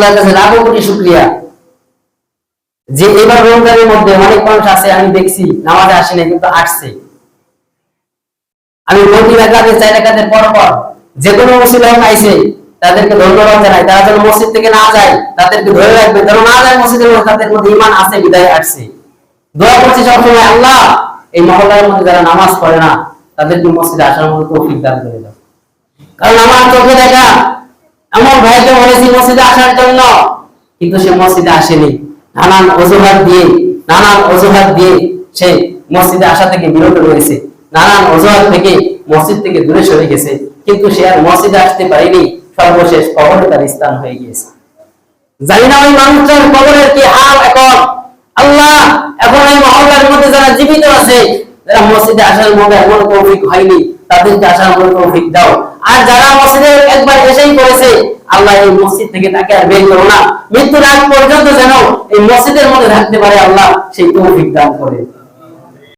আল্লাহর কাছে লাখো কোটি শুক্রিয়া। যে এবার রমজানের মধ্যে অনেক মানুষ আছে, আমি দেখছি, নামাজে আসে না কিন্তু আসছে। আমি প্রতি রাকাতে চার রাকাতের পর পর যে কোনো মুসলিম আইছে, তাদেরকে ধন্যবাদ জানাই। তারা যেন মসজিদ থেকে না যায়, তাদেরকে ধরে রাখবে। যেন না যায় মসজিদের মধ্যে, তাদের মধ্যে ইমান আছে, বিদায় আসছে। দোয়া করছি সবসময়, আল্লাহ, এই মহল্লার মধ্যে যারা নামাজ পড়ে না, তাদেরকে মসজিদে আসার মতো তৌফিক দান করে দাও। কারণ আমার চোখে দেখা এমন ভাইকে বলেছি, মসজিদে আসার জন্য। কিন্তু সে মসজিদে আসেনি। নানান অজুহাত দিয়ে, নানান অজুহাত দিয়ে সে মসজিদে আসা থেকে বিরত রয়েছে নানান অজুহাত থেকে মসজিদ থেকে দূরে সরে গেছে। কিন্তু সে আর মসজিদে আসতে পারেনি। সর্বশেষ কবরে তার স্থান হয়ে গিয়েছে। জানি না ওই মানুষটার কবরের কি হাল এখন। আল্লাহ, এখন এই মহল্লার মধ্যে যারা জীবিত আছে, যারা মসজিদে আসার মধ্যে এমন তৌফিক হয়নি, তাদেরকে আসার মতো তৌফিক দাও। আর যারা মসজিদে একবার এসেই পড়েছে, আল্লাহ এই মসজিদ থেকে তাকে আর বের করো না। মৃত্যুর আগ পর্যন্ত যেন এই মসজিদের মধ্যে থাকতে পারে আল্লাহ, সেই তৌফিক দান করে।